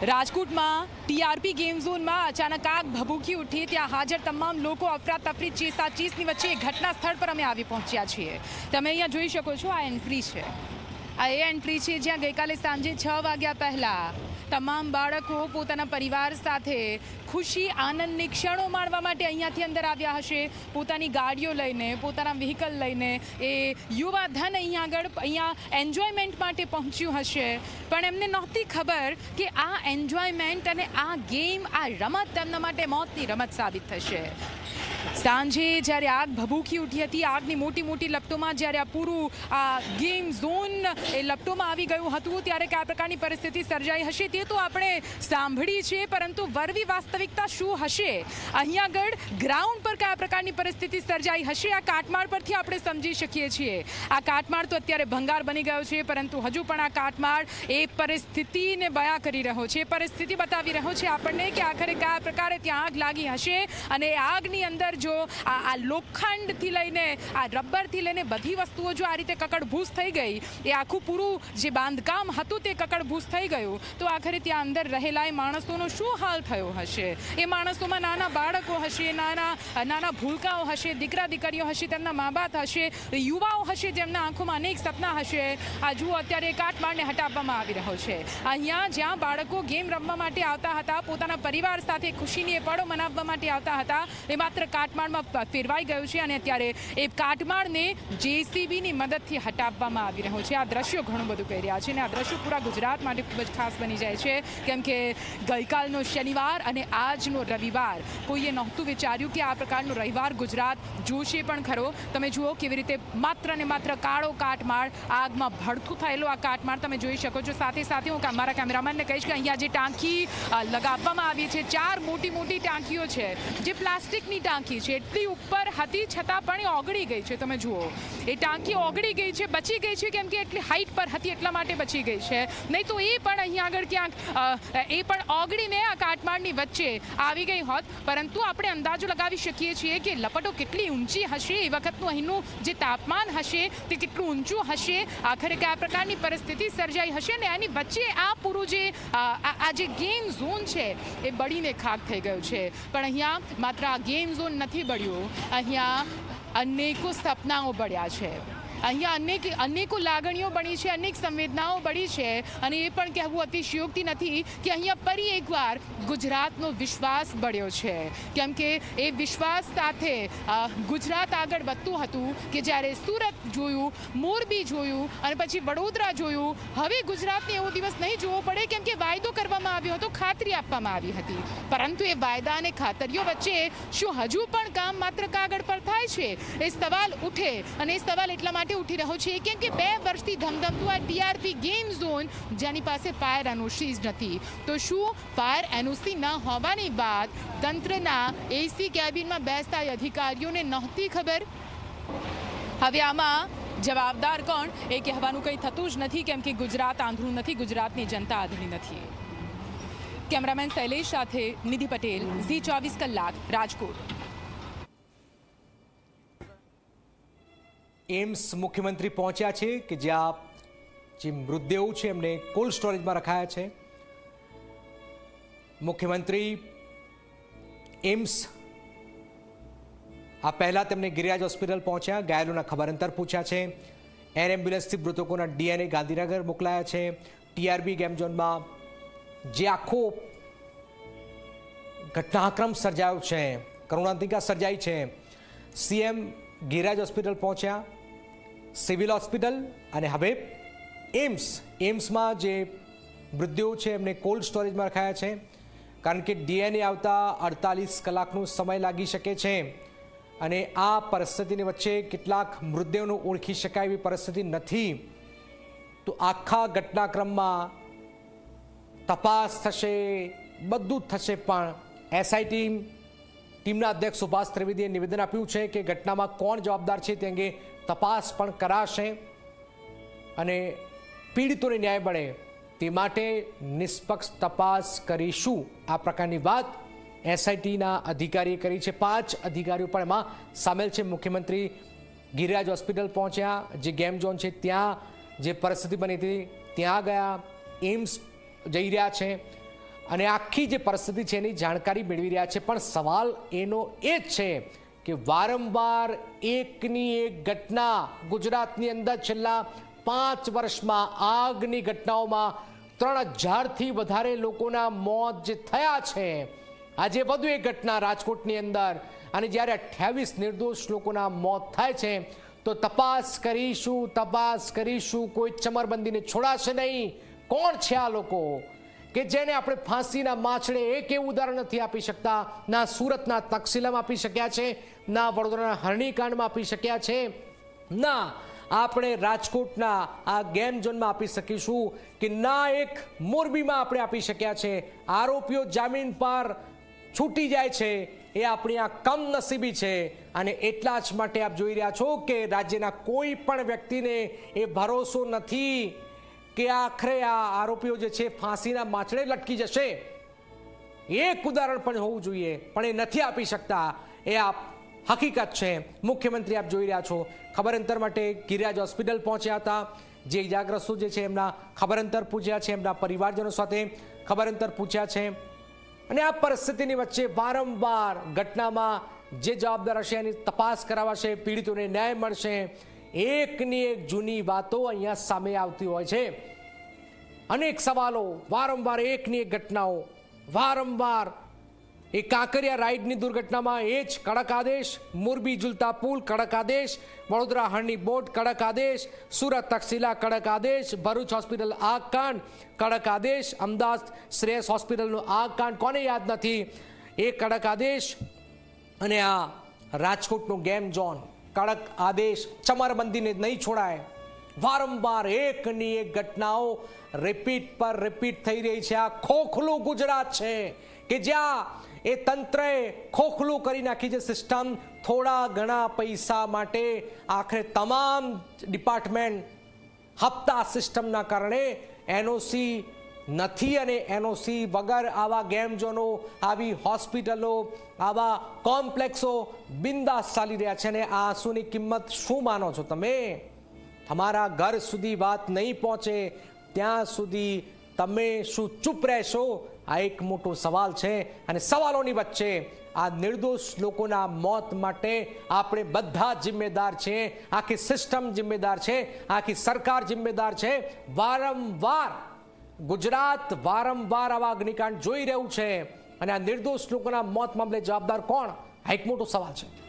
રાજકોટમાં TRP game ઝોનમાં અચાનક આગ ભભૂકી ઉઠી, ત્યાં હાજર તમામ લોકો અફરાતફરી ચીસા ચીસની વચ્ચે ઘટના સ્થળ પર અમે આવી પહોંચ્યા છીએ. તમે અહીંયા જોઈ શકો છો, આ એન્ટ્રી છે. આ એ એન્ટ્રી છે જ્યાં ગઈકાલે સાંજે છ વાગ્યા પહેલા તમામ બાળકો પોતાના પરિવાર સાથે ખુશી, આનંદની ક્ષણો માણવા માટે અહીંયાથી અંદર આવ્યા હશે. પોતાની ગાડીઓ લઈને, પોતાના વ્હીકલ લઈને એ યુવા ધન અહીંયા આગળ, અહીંયા એન્જોયમેન્ટ માટે પહોંચ્યું હશે. પણ એમને નહોતી ખબર કે આ એન્જોયમેન્ટ અને આ ગેમ આ રમત તેમના માટે મોતની રમત સાબિત થશે. સાંજે જ્યારે આગ ભભૂકી ઉઠી હતી, આગની મોટી મોટી લપટોમાં જ્યારે આ પૂરું, આ ગેમ ઝોન એ લપટોમાં આવી ગયું હતું, ત્યારે કયા પ્રકારની પરિસ્થિતિ સર્જાઈ હશે તે તો આપણે સાંભળી છે, પરંતુ વરવી વાસ્તવિકતા શું હશે? અહીંયા આગળ ગ્રાઉન્ડ પર કયા પ્રકારની પરિસ્થિતિ સર્જાઈ હશે? આ કાટમાળ પરથી આપણે સમજી શકીએ છીએ. આ કાટમાળ તો અત્યારે ભંગાર બની ગયો છે, પરંતુ હજુ પણ આ કાટમાળ એ પરિસ્થિતિને બયા કરી રહ્યો છે. પરિસ્થિતિ બતાવી રહ્યો છે આપણને કે આખરે કયા પ્રકારે ત્યાં આગ લાગી હશે અને આગની અંદર જો આ લોખંડથી લઈને આ રબરથી લઈને બધી વસ્તુઓ જો આ રીતે કકડભૂસ થઈ ગઈ, એ આખું પૂરું જે બાંધકામ હતું તે કકડભૂસ થઈ ગયું, તો આખરે ત્યાં અંદર રહેલા એ માણસોનો શું હાલ થયો હશે? એ માણસોમાં નાના બાળકો હશે, નાના નાના ભૂલકાઓ હશે, દીકરા દીકરીઓ હશે, તેમના મા બાપ હશે, યુવાઓ હશે, જેમના આંખોમાં અનેક સપના હશે. આ જુઓ, અત્યારે કાટમાળને હટાવવામાં આવી રહ્યો છે. અહીંયા જ્યાં બાળકો ગેમ રમવા માટે આવતા હતા, પોતાના પરિવાર સાથે ખુશીની એ પળો મનાવવા માટે આવતા હતા, એ માત્ર કાટમાળમાં ફેરવાઈ ગયું છે અને અત્યારે એ કાટમાળને જેસીબીની મદદથી હટાવવામાં આવી રહ્યો છે. આ દ્રશ્યો ઘણું બધું કહી રહ્યા છે અને આ દ્રશ્યો પૂરા ગુજરાત માટે ખૂબ જ ખાસ બની જાય છે. કેમ કે ગઈકાલનો શનિવાર અને આજનો રવિવાર કોઈએ નહોતું વિચાર્યું કે આ પ્રકારનો રવિવાર ગુજરાત જોશે પણ ખરો. તમે જુઓ કેવી રીતે માત્ર ને માત્ર કાળો કાટમાળ આગમાં ભડથું થયેલો આ કાટમાળ તમે જોઈ શકો છો. સાથે સાથે હું મારા કેમેરામેનને કહીશ કે અહીંયા જે ટાંકી લગાવવામાં આવી છે, ચાર મોટી મોટી ટાંકીઓ છે. જે પ્લાસ્ટિકની ટાંકી છે એટલી ઉપર હતી, છતાં પણ એ ઓગળી ગઈ છે, તમે જુઓ. એ ટાંકી ઓગળી ગઈ છે, બચી ગઈ છે કેમ કે એટલી હાઈટ પર હતી, એટલા માટે બચી ગઈ છે. નહીં તો એ પણ અહીંયા આગળ ક્યાંક એ પણ ઓગળીને આ કાટમાળની વચ્ચે આવી ગઈ હોત. પરંતુ આપણે અંદાજો લગાવી શકીએ છીએ કે લપટો કેટલી ઊંચી હશે, એ વખતનું અહીંનું જે તાપમાન હશે, તે કેટલું ઊંચું હશે આખરે કયા પ્રકારની પરિસ્થિતિ સર્જાઈ હશે ને એની વચ્ચે આ પૂરું જે આ જે ગેમ ઝોન છે, એ બળીને ખાક થઈ ગયું છે. પણ અહીંયા માત્ર આ ગેમ ઝોન નથી બળ્યું. અહીંયા અનેકો સપનાઓ બળ્યા છે. અહીંયા અનેક અનેકો લાગણીઓ બની છે, અનેક સંવેદનાઓ બળી છે અને એ પણ કહેવું અતિશયોક્તિ નથી કે અહીંયા ફરી એકવાર ગુજરાતનો વિશ્વાસ બળ્યો છે. કેમ કે એ વિશ્વાસ સાથે ગુજરાત આગળ વધતું હતું કે જ્યારે સુરત જોયું, મોરબી જોયું અને પછી વડોદરા જોયું, હવે ગુજરાતને એવો દિવસ નહીં જોવો પડે કેમ કે વાયદો કરવામાં આવ્યો હતો, ખાતરી આપવામાં આવી હતી. પરંતુ એ વાયદા અને ખાતરીઓ વચ્ચે શું હજુ પણ કામ માત્ર કાગળ પર થાય છે? એ સવાલ ઉઠે અને એ સવાલ એટલા માટે ઉઠી રહ્યો છે. કેમ કે બે વર્ષથી ધમધમતું આ ટીઆરપી ગેમ ઝોન, જેની પાસે ફાયર એનઓસી નથી. તો શું ફાયર એનઓસી ન હોવાની વાત તંત્રના એસી કેબિનમાં બેસતા અધિકારીઓને નહોતી ખબર? હવે આમાં જવાબદાર કોણ? એ કહેવાનું કંઈ થતું જ નથી, કેમ કે ગુજરાત આંધળું નથી, ગુજરાતની જનતા આંધળી નથી. કેમેરામેન શૈલેષ સાથે નિધિ પટેલ, ઝી ચોવીસ કલાક, રાજકોટ. એમ્સ મુખ્યમંત્રી પહોંચ્યા છે કે જ્યાં જે મૃતદેહો છે એમને કોલ્ડ સ્ટોરેજમાં રખાયા છે. મુખ્યમંત્રી એમ્સ આ પહેલાં તેમને ગિરિરાજ હોસ્પિટલ પહોંચ્યા, ઘાયલોના ખબર અંતર પૂછ્યા છે. એર એમ્બ્યુલન્સથી મૃતકોના ડીએનએ ગાંધીનગર મોકલાયા છે. ટીઆરબી ગેમ ઝોનમાં જે આખો ઘટનાક્રમ સર્જાયો છે, કરુણાંતિકા સર્જાઈ છે. સીએમ ગિરિરાજ હોસ્પિટલ પહોંચ્યા. સિવિલ હોસ્પિટલ અને હવે એમ્સ. એમ્સમાં જે મૃતદેહો છે, એમને કોલ્ડ સ્ટોરેજમાં રખાયા છે. કારણ કે ડીએનએ આવતા અડતાલીસ કલાકનો સમય લાગી શકે છે. અને આ પરિસ્થિતિની વચ્ચે કેટલાક મૃતદેહોને ઓળખી શકાય એવી પરિસ્થિતિ નથી. તો આખા ઘટનાક્રમમાં તપાસ થશે, બધું જ થશે, પણ એસઆઈટી ટીમના અધ્યક્ષ સુભાષ ત્રિવેદીએ નિવેદન આપ્યું છે કે ઘટનામાં કોણ જવાબદાર છે તે અંગે તપાસ પણ કરાશે અને પીડિતોને ન્યાય મળે તે માટે નિષ્પક્ષ તપાસ કરીશું. આ પ્રકારની વાત એસઆઈટીના અધિકારીએ કરી છે. પાંચ અધિકારીઓ પણ એમાં સામેલ છે. મુખ્યમંત્રી ગિરિરાજ હોસ્પિટલ પહોંચ્યા. જે ગેમ ઝોન છે ત્યાં જે પરિસ્થિતિ બની હતી, ત્યાં ગયા. એમ્સ જઈ રહ્યા છે અને આખી જે પરિસ્થિતિ છે એની જાણકારી મેળવી રહ્યા છે. પણ સવાલ એનો એ જ છે કે વારંવાર એકની એક ઘટના ગુજરાતની અંદર છેલ્લા પાંચ વર્ષમાં આગની ઘટનાઓમાં ત્રણ હજારથી વધારે લોકોના મોત જે થયા છે, આજે વધુ એક ઘટના રાજકોટની અંદર. અને જ્યારે અઠ્યાવીસ નિર્દોષ લોકોના મોત થાય છે, તો તપાસ કરીશું તપાસ કરીશું. કોઈ ચમરબંધીને છોડાશે નહીં. કોણ છે આ લોકો? કે જેને આપણે ફાંસીના માછડે એક એવું ઉદાહરણ નથી આપી શકતા, ના સુરતના તક્ષશિલામાં આપી શક્યા છે, ના વડોદરાના હરણીકાંડમાં આપી શક્યા છે, ના આપણે રાજકોટના આ ગેમ ઝોનમાં આપી શકીશું કે ના એક મોરબીમાં આપણે આપી શક્યા છે. આરોપીઓ જામીન પર છૂટી જાય છે, એ આપણી આ કમનસીબી છે. અને એટલા જ માટે આપ જોઈ રહ્યા છો કે રાજ્યના કોઈ પણ વ્યક્તિને એ ભરોસો નથી. કે આખરે આ આરોપીઓ જે છે ફાંસીના માછડે લટકી જશે? એક ઉદાહરણ પણ હોવું જોઈએ, પણ એ નથી આપી શકતા. એ આપ હકીકત છે. મુખ્યમંત્રી આપ જોઈ રહ્યા છો. ખબર અંતર માટે ગિરિરાજ હોસ્પિટલ પહોંચ્યા હતા. જે ઇજાગ્રસ્તો જે છે એમના ખબર અંતર પૂછ્યા છે એમના પરિવારજનો સાથે ખબર અંતર પૂછ્યા છે. અને આ પરિસ્થિતિની વચ્ચે વારંવાર ઘટનામાં જે જવાબદાર હશે એની તપાસ કરાવાશે, પીડિતોને ન્યાય મળશે. એકની એક જૂની વાતો અહીંયા સામે આવતી હોય છે. અનેક સવાલો, વારંવાર એકની એક ઘટનાઓ, વારંવાર એ કાંકરિયા રાઈડની દુર્ઘટનામાં એ જ કડક આદેશ, મોરબી ઝુલતા પુલ કડક આદેશ, વડોદરા હળની બોટ કડક આદેશ, સુરત તક્ષશિલા કડક આદેશ, ભરૂચ હોસ્પિટલ આગ કાંડ કડક આદેશ, અમદાવાદ શ્રેયસ હોસ્પિટલનું આગ કાંડ કોને યાદ નથી? એ કડક આદેશ અને આ રાજકોટનું ગેમ ઝોન કડક આદેશ ચમરબંધીને નહીં છોડાય. વારંવાર એકની એક ઘટનાઓ રિપીટ પર રિપીટ થઈ રહી છે. આ ખોખલું ગુજરાત છે કે જ્યાં એ તંત્રએ ખોખલું કરી નાખી છે સિસ્ટમ થોડા ઘણા પૈસા માટે. આખરે તમામ ડિપાર્ટમેન્ટ હપ્તા સિસ્ટમના કારણે એનઓસી નથી અને એનઓસી વગર આવા ગેમ ઝોનો આવી હોસ્પિટલો, આવા કોમ્પ્લેક્સો બિંદાસ ચાલી રહ્યા છે અને આ આંસુની કિંમત શું માનો છો તમે? તમારા ઘર સુધી વાત નહીં પહોંચે, ત્યાં સુધી તમે શું ચૂપ રહેશો? આ એક મોટો સવાલ છે અને સવાલોની વચ્ચે આ નિર્દોષ લોકોના મોત માટે આપણે બધા જિમ્મેદાર છે, આખી સિસ્ટમ જિમ્મેદાર છે, આખી સરકાર જિમ્મેદાર છે. વારંવાર ગુજરાત વારંવાર આવા અગ્નિકાંડ જોઈ રહ્યું છે અને આ નિર્દોષ લોકોના મોત મામલે જવાબદાર કોણ? આ એક મોટો સવાલ છે.